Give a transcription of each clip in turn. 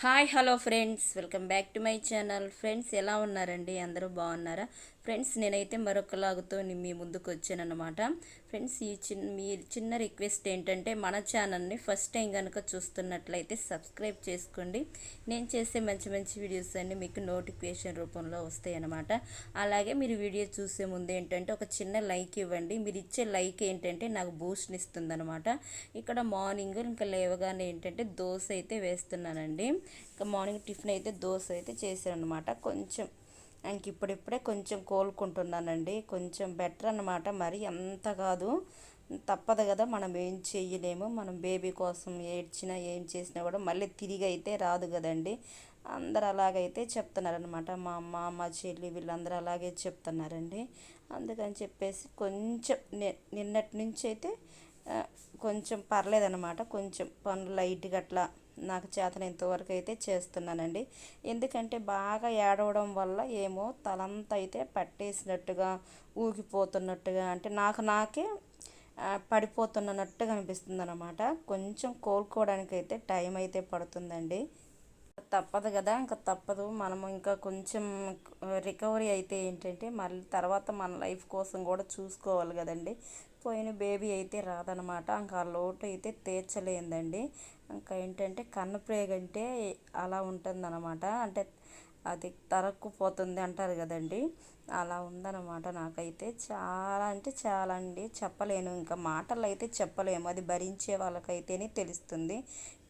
Hi hello friends. Welcome back to my channel. Friends ఎలా ఉన్నారండి? అందరూ బాగున్నారా? ఫ్రెండ్స్ నేనైతే మరొక లాగుతో మీ ముందుకు వచ్చానమాట ఫ్రెండ్స్ ఈ చిన్న మీ చిన్న రిక్వెస్ట్ ఏంటంటే మన ఛానల్ని ఫస్ట్ టైం కనుక చూస్తున్నట్లయితే సబ్స్క్రైబ్ చేసుకోండి. నేను చేసే మంచి మంచి వీడియోస్ అన్నీ మీకు నోటిఫికేషన్ రూపంలో వస్తాయి అన్నమాట అలాగే మీరు వీడియో చూసే ముందు ఏంటంటే ఒక చిన్న లైక్ ఇవ్వండి. మీరు ఇచ్చే లైక్ ఏంటంటే నాకు బూస్ట్ని ఇస్తుందనమాట ఇక్కడ మార్నింగ్ ఇంకా లేవగానే ఏంటంటే దోశ అయితే వేస్తున్నానండి. ఇంకా మార్నింగ్ టిఫిన్ అయితే దోశ అయితే చేశారనమాట కొంచెం ఇంక ఇప్పుడిప్పుడే కొంచెం కోలుకుంటున్నానండి. కొంచెం బెటర్ అన్నమాట. మరి అంత కాదు. తప్పదు కదా మనం ఏం చేయలేము మనం బేబీ కోసం ఏడ్చినా ఏం చేసినా కూడా మళ్ళీ తిరిగి అయితే రాదు కదండి. అందరు అలాగైతే చెప్తున్నారనమాట మా అమ్మ మా చెల్లి వీళ్ళందరూ అలాగే చెప్తున్నారండి. అందుకని చెప్పేసి కొంచెం నిన్నటి నుంచి అయితే కొంచెం పర్లేదన్నమాట. కొంచెం పనులు లైట్గా అట్లా నాకు చేతనంత వరకు అయితే చేస్తున్నానండి. ఎందుకంటే బాగా ఏడవడం వల్ల ఏమో తలంతా అయితే పట్టేసినట్టుగా ఊగిపోతున్నట్టుగా అంటే నాకు నాకే పడిపోతున్నట్టుగా అనిపిస్తుంది అనమాట కొంచెం కోలుకోవడానికి అయితే టైం అయితే పడుతుందండి. తప్పదు కదా ఇంకా తప్పదు. మనము ఇంకా కొంచెం రికవరీ అయితే ఏంటంటే మళ్ళీ తర్వాత మన లైఫ్ కోసం కూడా చూసుకోవాలి కదండి. పోయిన బేబీ అయితే రాదనమాట ఇంకా ఆ లోటు అయితే తీర్చలేదండి. ఇంకా ఏంటంటే కన్నప్రేగ అంటే అలా ఉంటుందన్నమాట. అంటే అది తరక్కుపోతుంది అంటారు కదండి. అలా ఉందన్నమాట నాకైతే. చాలా అంటే చాలా అండి. చెప్పలేను. ఇంకా మాటలు అయితే చెప్పలేము. అది భరించే వాళ్ళకైతేనే తెలుస్తుంది.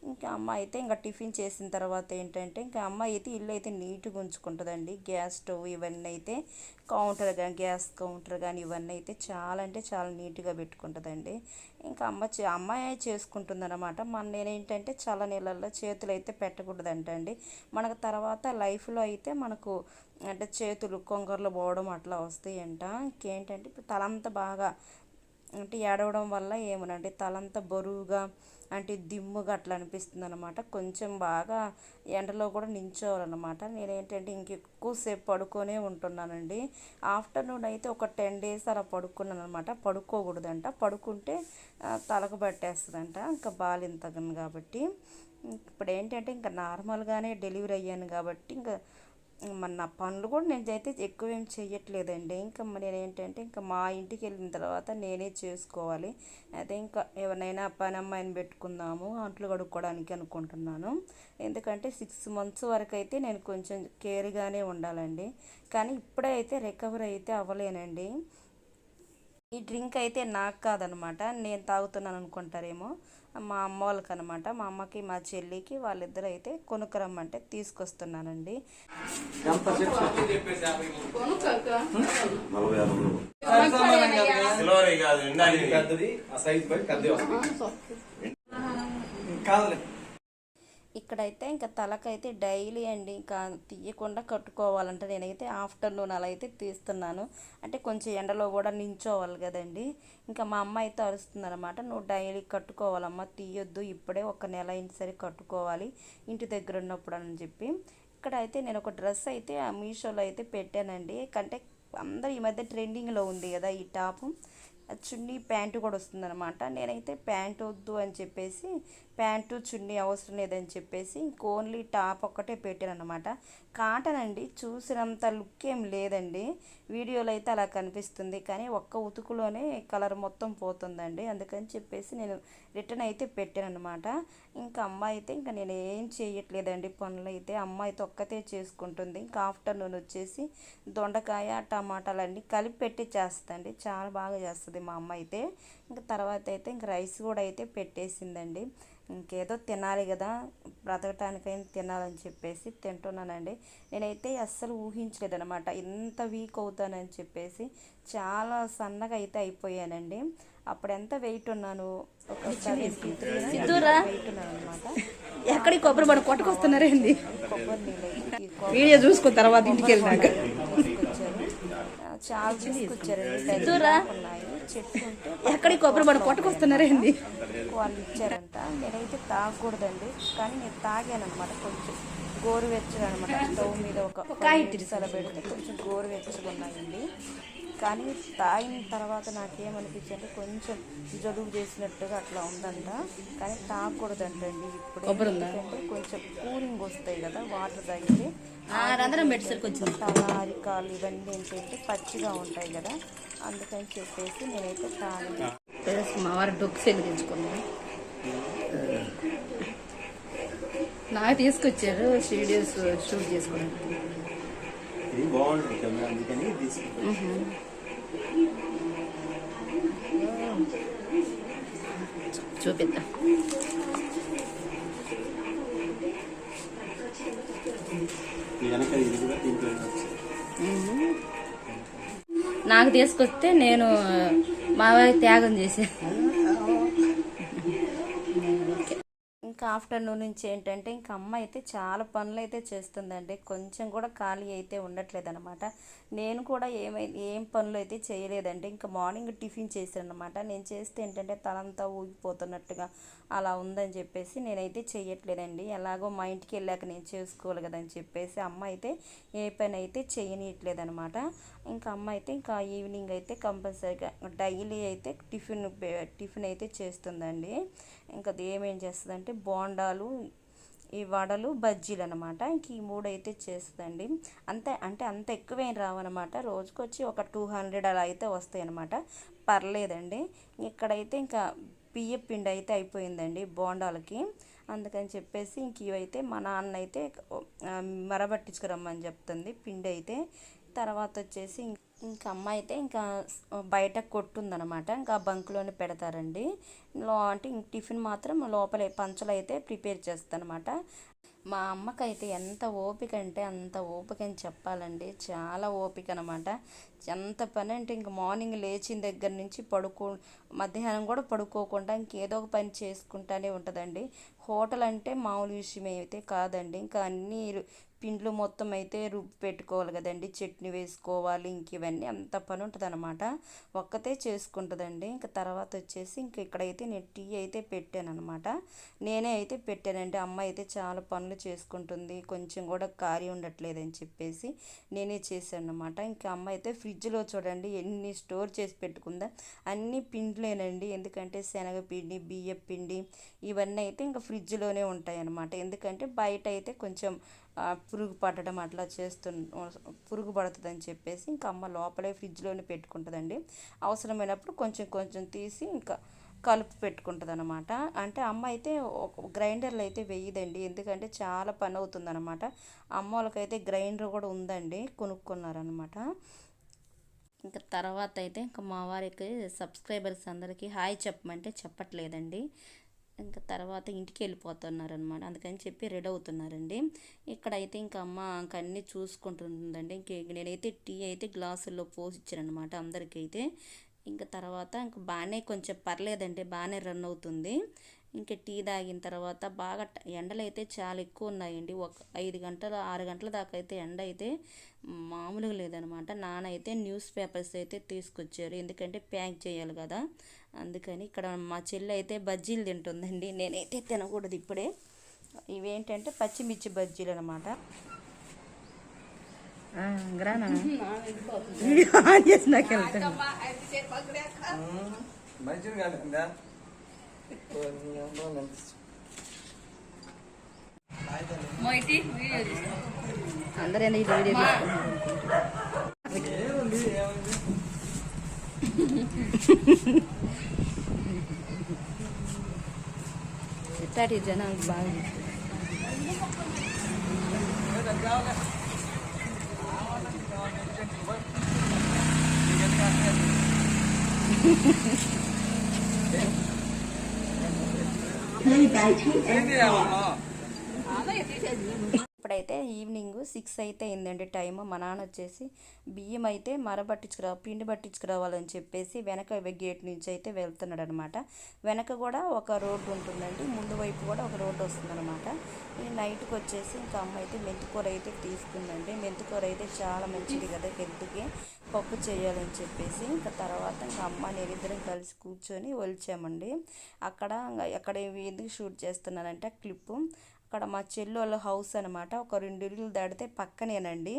ఇంకా అమ్మ అయితే ఇంకా టిఫిన్ చేసిన తర్వాత ఏంటంటే ఇంకా అమ్మ అయితే ఇల్లు అయితే నీట్గా ఉంచుకుంటుందండి. గ్యాస్ స్టవ్ ఇవన్నీ అయితే కౌంటర్ కానీ గ్యాస్ కౌంటర్ కానీ ఇవన్నీ అయితే చాలా అంటే చాలా నీట్గా పెట్టుకుంటుందండి. ఇంకా అమ్మ చే అమ్మాయి చేసుకుంటుందన్నమాట. మన నేనేంటంటే చాలా నీళ్ళల్లో చేతులు అయితే పెట్టకూడదంట అండి మనకు తర్వాత లైఫ్లో అయితే మనకు అంటే చేతులు కొంగర్లు పోవడం అట్లా వస్తాయంట. ఇంకేంటంటే ఇప్పుడు తలంతా బాగా అంటే ఏడవడం వల్ల ఏమోనండి తలంతా బరువుగా అంటే దిమ్ముగా అట్లా అనిపిస్తుంది అనమాట కొంచెం బాగా ఎండలో కూడా నించోవాలన్నమాట. నేనేంటంటే ఇంకెక్కువసేపు పడుకొనే ఉంటున్నానండి. ఆఫ్టర్నూన్ అయితే ఒక టెన్ డేస్ అలా పడుకున్నాను అనమాట పడుకోకూడదంట. పడుకుంటే తలకు పట్టేస్తుందంట. ఇంకా బాలింతగను కాబట్టి. ఇప్పుడు ఏంటంటే ఇంకా నార్మల్గానే డెలివరీ అయ్యాను కాబట్టి ఇంకా మన నా పనులు కూడా నేను అయితే ఎక్కువ ఏం చేయట్లేదండి ఇంకా మరి నేను ఏంటంటే ఇంకా మా ఇంటికి వెళ్ళిన తర్వాత నేనే చేసుకోవాలి. అదే ఇంకా ఎవరినైనా పని అమ్మాయిని పెట్టుకుందాము అంట్లు కడుక్కోవడానికి అనుకుంటున్నాను. ఎందుకంటే సిక్స్ మంత్స్ వరకు అయితే నేను కొంచెం కేర్గానే ఉండాలండి. కానీ ఇప్పుడే అయితే రికవర్ అయితే అవ్వలేనండి. ఈ డ్రింక్ అయితే నాకు కాదనమాట. నేను తాగుతున్నాను అనుకుంటారేమో. మా అమ్మ వాళ్ళకి అనమాట మా అమ్మకి మా చెల్లికి వాళ్ళిద్దరు అయితే కొనుక్కరమ్మంటే తీసుకొస్తున్నానండి. కాదులే. ఇక్కడైతే ఇంకా తలకైతే డైలీ అండి ఇంకా తీయకుండా కట్టుకోవాలంటే. నేనైతే ఆఫ్టర్నూన్ అలా అయితే తీస్తున్నాను. అంటే కొంచెం ఎండలో కూడా నించోవాలి కదండి. ఇంకా మా అమ్మ అయితే అరుస్తుంది అనమాట నువ్వు డైలీ కట్టుకోవాలమ్మా తీయొద్దు ఇప్పుడే ఒక నెల అయిన సరే కట్టుకోవాలి ఇంటి దగ్గర ఉన్నప్పుడు అని చెప్పి. ఇక్కడ అయితే నేను ఒక డ్రెస్ అయితే మీషోలో అయితే పెట్టానండి. కంటే అందరూ ఈ మధ్య ట్రెండింగ్లో ఉంది కదా ఈ టాపు. చున్నీ ప్యాంటు కూడా వస్తుందన్నమాట. నేనైతే ప్యాంటు వద్దు అని చెప్పేసి ప్యాంటు చున్నీ అవసరం లేదని చెప్పేసి ఇంక ఓన్లీ టాప్ ఒక్కటే పెట్టాను అనమాట కాటన్ అండి చూసినంత లుక్ ఏం లేదండి. వీడియోలో అయితే అలా కనిపిస్తుంది. కానీ ఒక్క ఉతుకులోనే కలర్ మొత్తం పోతుందండి. అందుకని చెప్పేసి నేను రిటర్న్ అయితే పెట్టాను అనమాట ఇంకా అమ్మ అయితే ఇంకా నేను ఏం చేయట్లేదండి పనులు అయితే. అమ్మ అయితే ఒక్కతే చేసుకుంటుంది. ఇంకా ఆఫ్టర్నూన్ వచ్చేసి దొండకాయ టమాటాలన్నీ కలిపి పెట్టి చేస్తుందండి. చాలా బాగా చేస్తుంది. మా అమ్మ అయితే. ఇంకా తర్వాత అయితే ఇంక రైస్ కూడా అయితే పెట్టేసిందండి. ఇంకేదో తినాలి కదా బ్రతకటానికైనా తినాలని చెప్పేసి తింటున్నానండి. నేనైతే అస్సలు ఊహించలేదనమాట ఇంత వీక్ అవుతానని చెప్పేసి చాలా సన్నగా అయితే అయిపోయానండి. అప్పుడు ఎంత వెయిట్ ఉన్నాను? ఒక వెయిట్ ఉన్నాను అనమాట ఎక్కడికి కొబ్బరి బండ కొట్టుకొస్తున్నారేంది కొబ్బరి నీళ్ళు. వీడియో చూసుకున్న తర్వాత ఇంటికి వెళ్ళినాక. చాలా కొబ్బరి బండ కొట్టుకొస్తున్నారేంది వాళ్ళు ఇచ్చారంట నేనైతే తాగకూడదండి కానీ నేను తాగాను అనమాట కొంచెం. గోరువెచ్చగా అనమాట స్టవ్ మీద ఒక అలా పెడితే కొంచెం గోరువెచ్చగా ఉన్నాయండి కానీ తాగిన తర్వాత నాకేమనిపించింది అంటే కొంచెం జలుబు చేసినట్టుగా అట్లా ఉందంట. కానీ తాగకూడదంటండి ఇప్పుడు? ఎందుకంటే కొంచెం కూలింగ్ వస్తాయి కదా వాటర్ తాగితే. రంధ్రం పెట్టేసరికి వచ్చింది అరికాలు ఇవన్నీ ఏంటంటే పచ్చిగా ఉంటాయి కదా అందుకని చెప్పేసి నేనైతే తాగను మా వారు డొక్కు సెల్ తెచ్చుకున్నాం నాకు తీసుకొచ్చారు వీడియోస్ షూట్ చేసుకోవడానికి తీసుకుంటాను చూపిద్దాం. నాకు తీసుకొస్తే నేను మా వారి త్యాగం చేశాను. ఇంకా ఆఫ్టర్నూన్ నుంచి ఏంటంటే ఇంకా అమ్మ అయితే చాలా పనులు అయితే చేస్తుందండి. కొంచెం కూడా ఖాళీ అయితే ఉండట్లేదు అనమాట నేను కూడా ఏమై ఏం పనులు అయితే చేయలేదండి. ఇంకా మార్నింగ్ టిఫిన్ చేశాను అనమాట నేను చేస్తే ఏంటంటే తలంతా ఊగిపోతున్నట్టుగా అలా ఉందని చెప్పేసి నేనైతే చేయట్లేదండి ఎలాగో మా ఇంటికి వెళ్ళాక నేను చేసుకోవాలి కదని చెప్పేసి అమ్మ అయితే ఏ పని అయితే చేయనీయట్లేదు అనమాట ఇంకా అమ్మ అయితే ఇంకా ఈవినింగ్ అయితే కంపల్సరీగా డైలీ అయితే టిఫిన్ టిఫిన్ అయితే చేస్తుందండి. ఇంకా అది ఏమేం చేస్తుందంటే బోండాలు ఈ వడలు బజ్జీలు అనమాట ఇంక ఈ మూడు అయితే చేస్తుందండి. అంతే అంటే అంత ఎక్కువేం రావన్నమాట. రోజుకొచ్చి ఒక టూ హండ్రెడ్ అలా అయితే వస్తాయి అనమాట పర్లేదండి. ఇక్కడైతే ఇంకా బియ్య పిండి అయితే అయిపోయిందండి బోండాలకి. అందుకని చెప్పేసి ఇంక ఇవైతే మా నాన్న అయితే మరబట్టించుకురమ్మని చెప్తుంది పిండి అయితే. తర్వాత వచ్చేసి ఇం- ఇంకా అమ్మ అయితే ఇంకా బయట కొట్టుందనమాట ఇంకా బంకులోనే పెడతారండి. లో అంటే ఇంక టిఫిన్ మాత్రం లోపల పంచలు అయితే ప్రిపేర్ చేస్తానమాట మా అమ్మకైతే ఎంత ఓపిక అంటే అంత ఓపిక అని చెప్పాలండి. చాలా ఓపిక అనమాట ఎంత పని అంటే ఇంక మార్నింగ్ లేచిన దగ్గర నుంచి పడుకో మధ్యాహ్నం కూడా పడుకోకుండా ఇంకేదో ఒక పని చేసుకుంటానే ఉంటుందండి. హోటల్ అంటే మామూలు విషయం అయితే కాదండి. ఇంకా అన్నీ పిండ్లు మొత్తం అయితే రుబ్బి పెట్టుకోవాలి కదండి. చట్నీ వేసుకోవాలి ఇంక ఇవన్నీ అంత పని ఉంటుంది అనమాట ఒక్కతే చేసుకుంటుందండి. ఇంకా తర్వాత వచ్చేసి ఇంక ఇక్కడైతే నేను టీ అయితే పెట్టాను అనమాట నేనే అయితే పెట్టానండి. అమ్మ అయితే చాలా పనులు చేసుకుంటుంది. కొంచెం కూడా ఖాళీ ఉండట్లేదు అని చెప్పేసి నేనే చేశాను అనమాట ఇంకా అమ్మ అయితే ఫ్రిడ్జ్లో చూడండి ఎన్ని స్టోర్ చేసి పెట్టుకుందా. అన్ని పిండ్లేనండి. ఎందుకంటే శనగపిండి బియ్య పిండి ఇవన్నీ అయితే ఇంకా ఫ్రిడ్జ్లోనే ఉంటాయి అన్నమాట ఎందుకంటే బయట అయితే కొంచెం పురుగు పట్టడం అట్లా చేస్తు పురుగు పడుతుందని చెప్పేసి ఇంకా అమ్మ లోపలే ఫ్రిడ్జ్లోనే పెట్టుకుంటుందండి. అవసరమైనప్పుడు కొంచెం కొంచెం తీసి ఇంకా కలుపు పెట్టుకుంటుంది అనమాట అంటే అమ్మ అయితే గ్రైండర్లు అయితే వేయదండి. ఎందుకంటే చాలా పని అవుతుంది అనమాట అమ్మ వాళ్ళకైతే గ్రైండర్ కూడా ఉందండి కొనుక్కున్నారనమాట ఇంకా తర్వాత అయితే ఇంకా మా వారికి సబ్స్క్రైబర్స్ అందరికీ హాయ్ చెప్పమంటే చెప్పట్లేదండి. ఇంకా తర్వాత ఇంటికి వెళ్ళిపోతున్నారనమాట అందుకని చెప్పి రెడీ అవుతున్నారండి. ఇక్కడైతే ఇంకా అమ్మ ఇంకా అన్నీ చూసుకుంటుందండి. ఇంకే నేనైతే టీ అయితే గ్లాసుల్లో పోసి ఇచ్చానమాట అందరికైతే. ఇంకా తర్వాత ఇంకా బాగానే కొంచెం పర్లేదండి బాగానే రన్ అవుతుంది. ఇంకా టీ తాగిన తర్వాత బాగా ఎండలు అయితే చాలా ఎక్కువ ఉన్నాయండి. ఒక ఐదు గంటలు ఆరు గంటల దాకా అయితే ఎండ అయితే మామూలుగా లేదనమాట నాన్న అయితే న్యూస్ పేపర్స్ అయితే తీసుకొచ్చారు. ఎందుకంటే ప్యాక్ చేయాలి కదా. అందుకని ఇక్కడ మా చెల్లి అయితే బజ్జీలు తింటుందండి. నేనైతే తినకూడదు ఇప్పుడే. ఇవేంటంటే పచ్చిమిర్చి బజ్జీలు అనమాట అందరూ ఏంది ఈ వీడియో 딸이 이제 난 마음이 그러니까 ఇప్పుడైతే ఈవినింగ్ సిక్స్ అయితే అయిందండి టైము. మా నాన్న వచ్చేసి బియ్యం అయితే మర పట్టించుకురా పిండి పట్టించుకురావాలని చెప్పేసి వెనక గేట్ నుంచి అయితే వెళ్తున్నాడు అనమాట వెనక కూడా ఒక రోడ్డు ఉంటుందండి. ముందు వైపు కూడా ఒక రోడ్డు వస్తుందన్నమాట ఈ నైట్కి వచ్చేసి ఇంకా అమ్మ అయితే మెంతికూర అయితే తీసుకుందండి. మెంతికూర అయితే చాలా మంచిది కదా హెల్త్కి. పప్పు చేయాలని చెప్పేసి ఇంకా తర్వాత ఇంకా అమ్మ నేనిద్దరం కలిసి కూర్చొని ఒలిచామండి. అక్కడ ఎక్కడ ఎందుకు షూట్ చేస్తున్నానంటే క్లిప్పు. అక్కడ మా చెల్లి హౌస్ అనమాట ఒక రెండు ఇళ్ళు దాటితే పక్కనేనండి.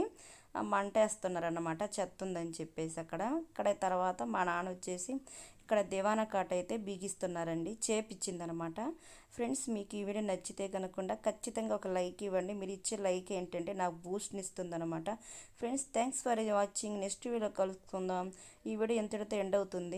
మంట వేస్తున్నారు అన్నమాట చెత్త ఉందని చెప్పేసి అక్కడ. ఇక్కడ తర్వాత మా నాన్న వచ్చేసి ఇక్కడ దివానా కాట అయితే బిగిస్తున్నారండి. చేపిచ్చిందనమాట ఫ్రెండ్స్ మీకు ఈ వీడియో నచ్చితే కనుకుండా ఖచ్చితంగా ఒక లైక్ ఇవ్వండి. మీరు ఇచ్చే లైక్ ఏంటంటే నాకు బూస్ట్ని ఇస్తుందన్నమాట friends thanks for watching. Next video కలుసుకుందాం. ఈ వీడియో ఎంతటితో ఎండ్ అవుతుంది?